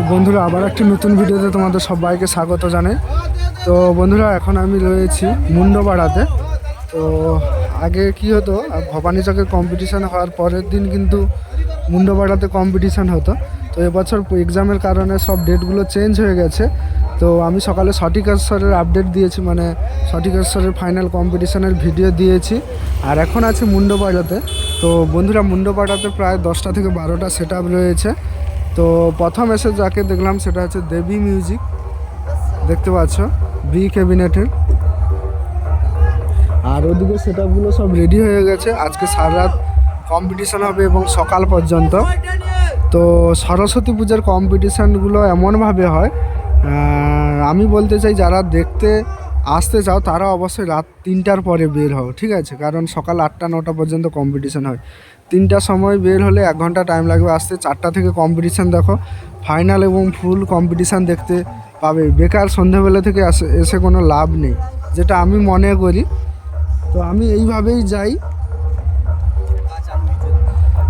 তো বন্ধুরা, আবার একটি নতুন ভিডিওতে তোমাদের সবাইকে স্বাগত জানাই। তো বন্ধুরা, এখন আমি রয়েছি মুন্ডপাড়াতে তো আগে কি হতো ভবানী চকের কম্পিটিশান হওয়ার পরের দিন কিন্তু মুন্ডপাড়াতে কম্পিটিশান হতো। তো এবছর এক্সামের কারণে সব ডেটগুলো চেঞ্জ হয়ে গেছে। তো আমি সকালে সঠিকেশ্বরের আপডেট দিয়েছি মানে সঠিকেশ্বরের ফাইনাল কম্পিটিশানের ভিডিও দিয়েছি। আর এখন আছে মুন্ডপাড়াতে তো বন্ধুরা মুন্ডপাড়াতে প্রায় দশটা থেকে বারোটা সেট রয়েছে। তো প্রথম এসে যাকে দেখলাম সেটা হচ্ছে দেবী মিউজিক দেখতে পাচ্ছ বি ক্যাবিনেটের আর ওদিকে সেটআপগুলো সব রেডি হয়ে গেছে। আজকে সারা রাত কম্পিটিশন হবে এবং সকাল পর্যন্ত। তো সরস্বতী পূজার কম্পিটিশানগুলো এমনভাবে হয় আমি বলতে চাই যারা দেখতে আসতে চাও তারা অবশ্যই রাত তিনটার পরে বের হও ঠিক আছে? কারণ সকাল আটটা, নটা পর্যন্ত কম্পিটিশান হয়। তিনটার সময় বের হলে এক ঘণ্টা টাইম লাগবে আসতে। চারটা থেকে কম্পিটিশান দেখো। ফাইনাল এবং ফুল কম্পিটিশান দেখতে পাবে। বেকার সন্ধ্যাবেলা থেকে এসে কোনো লাভ নেই। যেটা আমি মনে করি, তো আমি এইভাবেই যাই।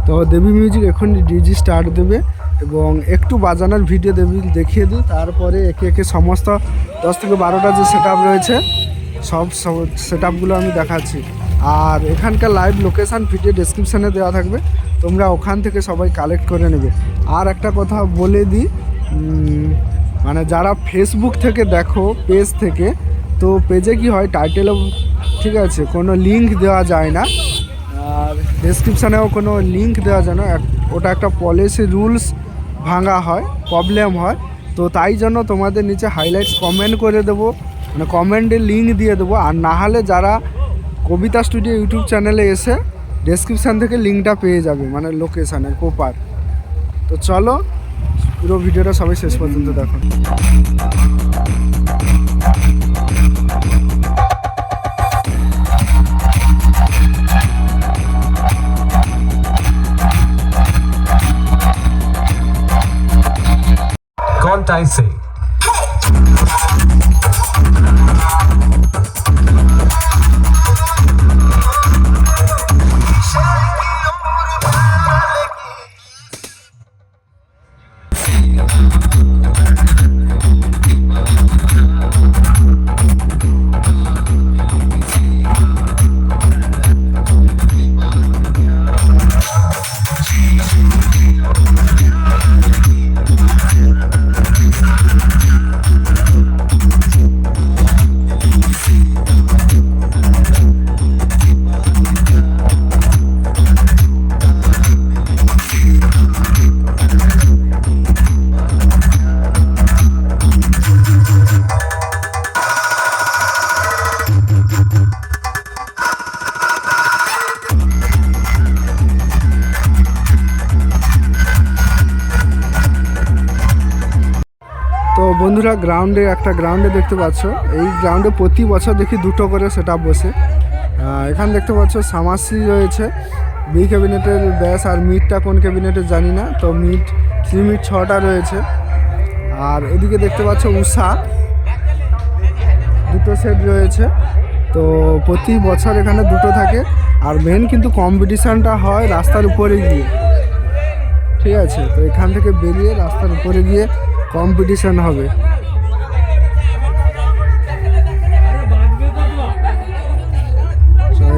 তো দেবী মিউজিক এখন ডিজি স্টার্ট দেবে। এবং একটু বাজানোর ভিডিও দেবী দেখিয়ে দিই, তারপরে একে একে সমস্ত দশ থেকে বারোটা যে সেট রয়েছে, সব সেট আমি দেখাচ্ছি। আর এখানকার লাইভ লোকেশান ভিডিও ডেসক্রিপশানে দেওয়া থাকবে, তোমরা ওখান থেকে সবাই কালেক্ট করে নেবে। আর একটা কথা বলে দিই মানে যারা ফেসবুক থেকে দেখো পেজ থেকে, তো পেজে কি হয় টাইটেলও ঠিক আছে, কোনো লিঙ্ক দেওয়া যায় না। আর ডেসক্রিপশানেও কোনো লিঙ্ক দেওয়া যায় না ওটা একটা পলিসি রুলস ভাঙা হয় প্রবলেম হয়। তো তাই জন্য তোমাদের নিচে হাইলাইটস কমেন্ট করে দেবো মানে কমেন্টে লিঙ্ক দিয়ে দেবো। আর না হলে যারা কবিতা স্টুডিও ইউটিউব চ্যানেলে এসে ডেসক্রিপশান থেকে লিঙ্কটা পেয়ে যাবে মানে লোকেশানের কোপার তো চলো, পুরো ভিডিওটা সবাই শেষ পর্যন্ত দেখো। Can't I say? তো বন্ধুরা গ্রাউন্ডে একটা গ্রাউন্ডে দেখতে পাচ্ছ। এই গ্রাউন্ডে প্রতি বছর দেখি দুটো করে সেট বসে। এখানে দেখতে পাচ্ছ সামাসি রয়েছে। বি ক্যাবিনেটের ব্যাস আর মিটটা কোন ক্যাবিনেটের জানি না। তো মিট থ্রি মিট ছটা রয়েছে। আর এদিকে দেখতে পাচ্ছ উষা। দুটো সেট রয়েছে। তো প্রতি বছর এখানে দুটো থাকে। আর মেন কিন্তু কম্পিটিশানটা হয় রাস্তার উপরে গিয়ে। ঠিক আছে? তো এখান থেকে বেরিয়ে রাস্তার উপরে গিয়ে কম্পিটিশন হবে।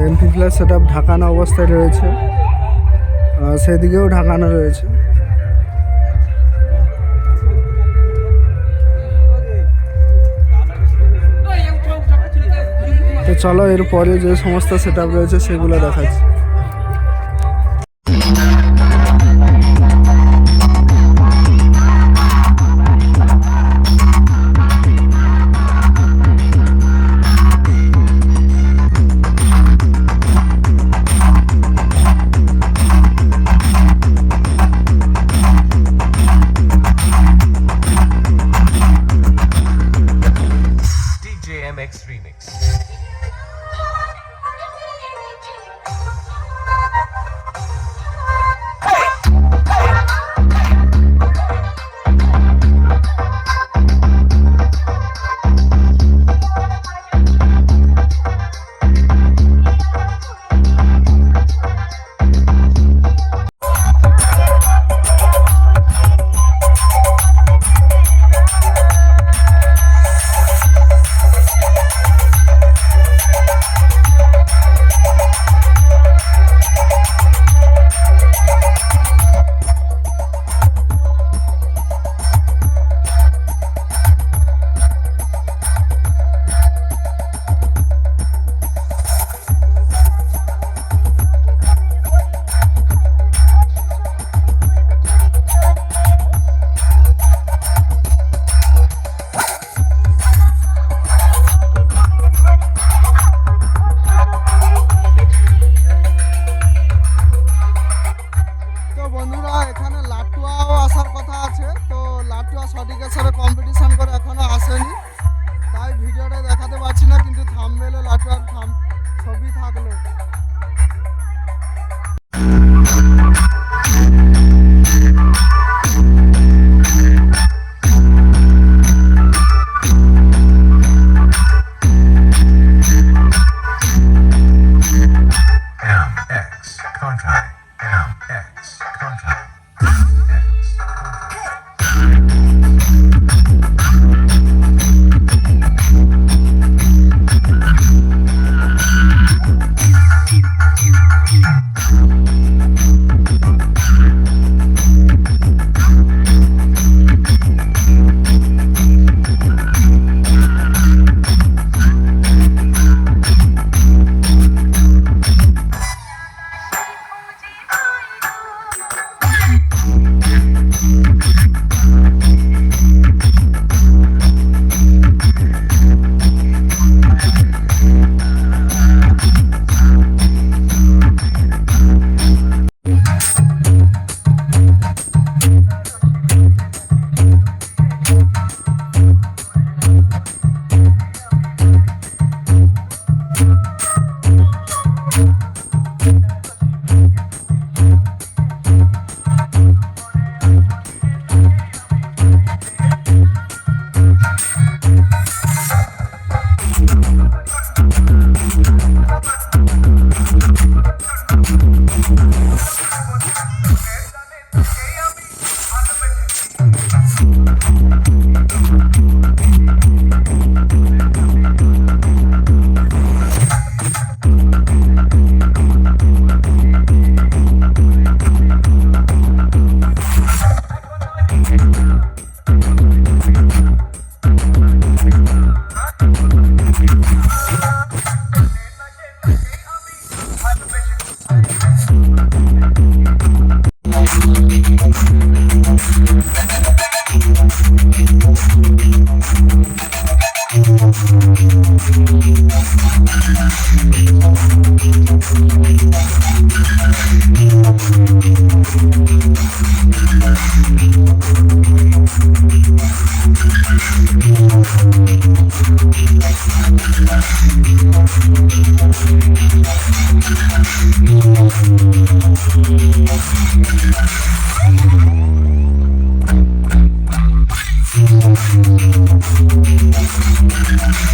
এমপি প্লাস সেটা ঢাকানো অবস্থায় রয়েছে। সেদিকেও ঢাকানো রয়েছে। তো চলো এরপরে যে সমস্ত সেট আপ রয়েছে, সেগুলো দেখাচ্ছি। MX Contact. MX Contact.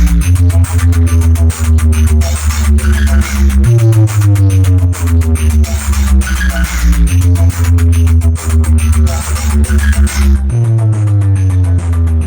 Thank Thank you.